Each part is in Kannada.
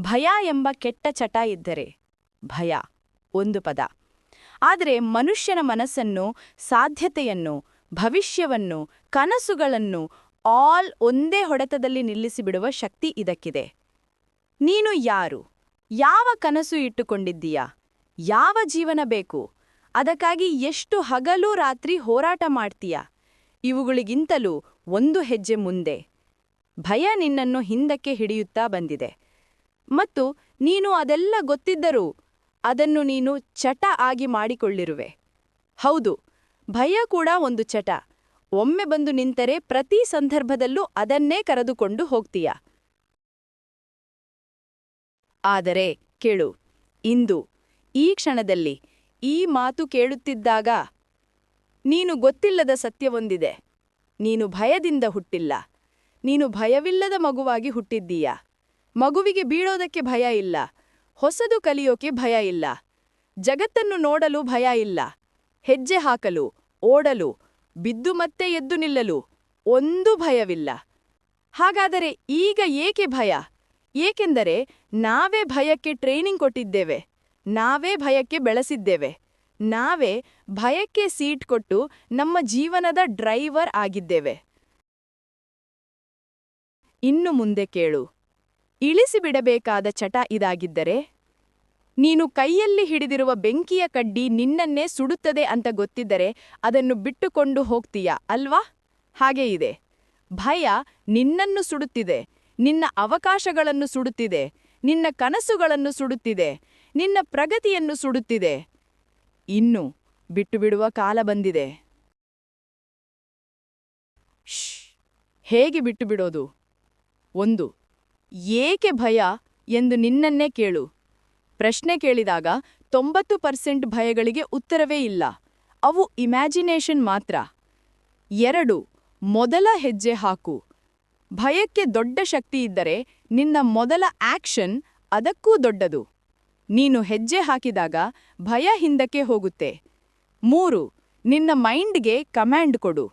ಭಯ ಎಂಬ ಕೆಟ್ಟ ಚಟ ಇದ್ದರೆ ಭಯ ಒಂದು ಪದ. ಆದರೆ ಮನುಷ್ಯನ ಮನಸ್ಸನ್ನು, ಸಾಧ್ಯತೆಯನ್ನು, ಭವಿಷ್ಯವನ್ನು, ಕನಸುಗಳನ್ನು ಆಲ್ ಒಂದೇ ಹೊಡೆತದಲ್ಲಿ ನಿಲ್ಲಿಸಿಬಿಡುವ ಶಕ್ತಿ ಇದಕ್ಕಿದೆ. ನೀನು ಯಾರು? ಯಾವ ಕನಸು ಇಟ್ಟುಕೊಂಡಿದ್ದೀಯಾ? ಯಾವ ಜೀವನ ಬೇಕು? ಅದಕ್ಕಾಗಿ ಎಷ್ಟು ಹಗಲು ರಾತ್ರಿ ಹೋರಾಟ ಮಾಡ್ತೀಯ? ಇವುಗಳಿಗಿಂತಲೂ ಒಂದು ಹೆಜ್ಜೆ ಮುಂದೆ. ಭಯ ನಿನ್ನನ್ನು ಹಿಂದಕ್ಕೆ ಹಿಡಿಯುತ್ತಾ ಬಂದಿದೆ. ಮತ್ತು ನೀನು ಅದೆಲ್ಲ ಗೊತ್ತಿದ್ದರೂ ಅದನ್ನು ನೀನು ಚಟ ಆಗಿ ಮಾಡಿಕೊಳ್ಳಿರುವೆ. ಹೌದು, ಭಯ ಕೂಡ ಒಂದು ಚಟ. ಒಮ್ಮೆ ಬಂದು ನಿಂತರೆ ಪ್ರತಿ ಸಂದರ್ಭದಲ್ಲೂ ಅದನ್ನೇ ಕರೆದುಕೊಂಡು ಹೋಗ್ತೀಯ. ಆದರೆ ಕೇಳು, ಇಂದು, ಈ ಕ್ಷಣದಲ್ಲಿ, ಈ ಮಾತು ಕೇಳುತ್ತಿದ್ದಾಗ ನೀನು ಗೊತ್ತಿಲ್ಲದ ಸತ್ಯವೊಂದಿದೆ. ನೀನು ಭಯದಿಂದ ಹುಟ್ಟಿಲ್ಲ. ನೀನು ಭಯವಿಲ್ಲದ ಮಗುವಾಗಿ ಹುಟ್ಟಿದ್ದೀಯಾ. ಮಗುವಿಗೆ ಬೀಳೋದಕ್ಕೆ ಭಯ ಇಲ್ಲ. ಹೊಸದು ಕಲಿಯೋಕೆ ಭಯ ಇಲ್ಲ. ಜಗತ್ತನ್ನು ನೋಡಲು ಭಯ ಇಲ್ಲ. ಹೆಜ್ಜೆ ಹಾಕಲು, ಓಡಲು, ಬಿದ್ದು ಮತ್ತೆ ಎದ್ದು ನಿಲ್ಲಲು ಒಂದು ಭಯವಿಲ್ಲ. ಹಾಗಾದರೆ ಈಗ ಏಕೆ ಭಯ? ಏಕೆಂದರೆ ನಾವೇ ಭಯಕ್ಕೆ ಟ್ರೈನಿಂಗ್ ಕೊಟ್ಟಿದ್ದೇವೆ. ನಾವೇ ಭಯಕ್ಕೆ ಬೆಳೆಸಿದ್ದೇವೆ. ನಾವೇ ಭಯಕ್ಕೆ ಸೀಟ್ ಕೊಟ್ಟು ನಮ್ಮ ಜೀವನದ ಡ್ರೈವರ್ ಆಗಿದ್ದೇವೆ. ಇನ್ನು ಮುಂದೆ ಕೇಳು. ಇಳಿಸಿಬಿಡಬೇಕಾದ ಚಟ ಇದಾಗಿದ್ದರೆ? ನೀನು ಕೈಯಲ್ಲಿ ಹಿಡಿದಿರುವ ಬೆಂಕಿಯ ಕಡ್ಡಿ ನಿನ್ನನ್ನೇ ಸುಡುತ್ತದೆ ಅಂತ ಗೊತ್ತಿದ್ದರೆ ಅದನ್ನು ಬಿಟ್ಟುಕೊಂಡು ಹೋಗ್ತೀಯಾ ಅಲ್ವಾ? ಹಾಗೆ ಇದೆ. ಭಯ ನಿನ್ನನ್ನು ಸುಡುತ್ತಿದೆ, ನಿನ್ನ ಅವಕಾಶಗಳನ್ನು ಸುಡುತ್ತಿದೆ, ನಿನ್ನ ಕನಸುಗಳನ್ನು ಸುಡುತ್ತಿದೆ, ನಿನ್ನ ಪ್ರಗತಿಯನ್ನು ಸುಡುತ್ತಿದೆ. ಇನ್ನು ಬಿಟ್ಟುಬಿಡುವ ಕಾಲ ಬಂದಿದೆ. ಶ್ ಹೇಗೆ ಬಿಟ್ಟುಬಿಡೋದು? ಒಂದು ಏಕೆ ಭಯ ಎಂದು ನಿನ್ನನ್ನೇ ಕೇಳು. ಪ್ರಶ್ನೆ ಕೇಳಿದಾಗ ತೊಂಬತ್ತು ಪರ್ಸೆಂಟ್ ಭಯಗಳಿಗೆ ಉತ್ತರವೇ ಇಲ್ಲ. ಅವು ಇಮ್ಯಾಜಿನೇಷನ್ ಮಾತ್ರ. ಎರಡು, ಮೊದಲ ಹೆಜ್ಜೆ ಹಾಕು. ಭಯಕ್ಕೆ ದೊಡ್ಡ ಶಕ್ತಿ ಇದ್ದರೆ ನಿನ್ನ ಮೊದಲ ಆಕ್ಷನ್ ಅದಕ್ಕೂ ದೊಡ್ಡದು. ನೀನು ಹೆಜ್ಜೆ ಹಾಕಿದಾಗ ಭಯ ಹಿಂದಕ್ಕೆ ಹೋಗುತ್ತೆ. ಮೂರು, ನಿನ್ನ ಮೈಂಡ್ಗೆ ಕಮ್ಯಾಂಡ್ ಕೊಡು.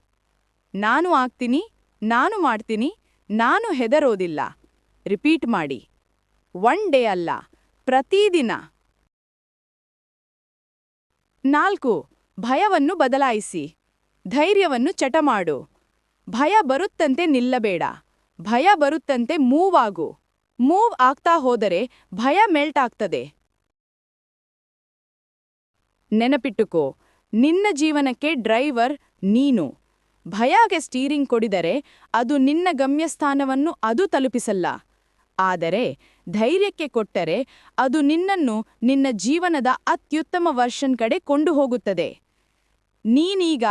ನಾನು ಆಗ್ತೀನಿ, ನಾನು ಮಾಡ್ತೀನಿ, ನಾನು ಹೆದರೋದಿಲ್ಲ. ರಿಪೀಟ್ ಮಾಡಿ. ಒನ್ ಡೇ ಅಲ್ಲ, ಪ್ರತಿದಿನ. ನಾಲ್ಕು, ಭಯವನ್ನು ಬದಲಾಯಿಸಿ. ಧೈರ್ಯವನ್ನು ಚಟ ಮಾಡು. ಭಯ ಬರುತ್ತಂತೆ ನಿಲ್ಲಬೇಡ. ಭಯ ಬರುತ್ತಂತೆ ಮೂವ್ ಆಗು. ಮೂವ್ ಆಗ್ತಾ ಹೋದರೆ ಭಯ ಮೆಲ್ಟ್ ಆಗ್ತದೆ. ನೆನಪಿಟ್ಟುಕೋ, ನಿನ್ನ ಜೀವನಕ್ಕೆ ಡ್ರೈವರ್ ನೀನು. ಭಯಗೆ ಸ್ಟೀರಿಂಗ್ ಕೊಡಿದರೆ ಅದು ನಿನ್ನ ಗಮ್ಯಸ್ಥಾನವನ್ನು ಅದು ತಲುಪಿಸಲ್ಲ. ಆದರೆ ಧೈರ್ಯಕ್ಕೆ ಕೊಟ್ಟರೆ ಅದು ನಿನ್ನನ್ನು ನಿನ್ನ ಜೀವನದ ಅತ್ಯುತ್ತಮ ವರ್ಷನ್ ಕಡೆ ಕೊಂಡು ಹೋಗುತ್ತದೆ. ನೀನೀಗ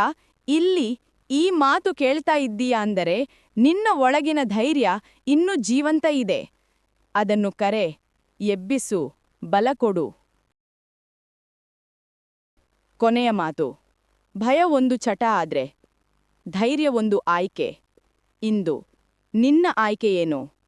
ಇಲ್ಲಿ ಈ ಮಾತು ಕೇಳ್ತಾ ಇದ್ದೀಯಾ ಅಂದರೆ ನಿನ್ನ ಒಳಗಿನ ಧೈರ್ಯ ಇನ್ನೂ ಜೀವಂತ ಇದೆ. ಅದನ್ನು ಕರೆ, ಎಬ್ಬಿಸು, ಬಲ ಕೊಡು. ಕೊನೆಯ ಮಾತು, ಭಯ ಒಂದು ಚಟ ಆದ್ರೆ, ಧೈರ್ಯ ಒಂದು ಆಯ್ಕೆ. ಇಂದು ನಿನ್ನ ಆಯ್ಕೆಯೇನು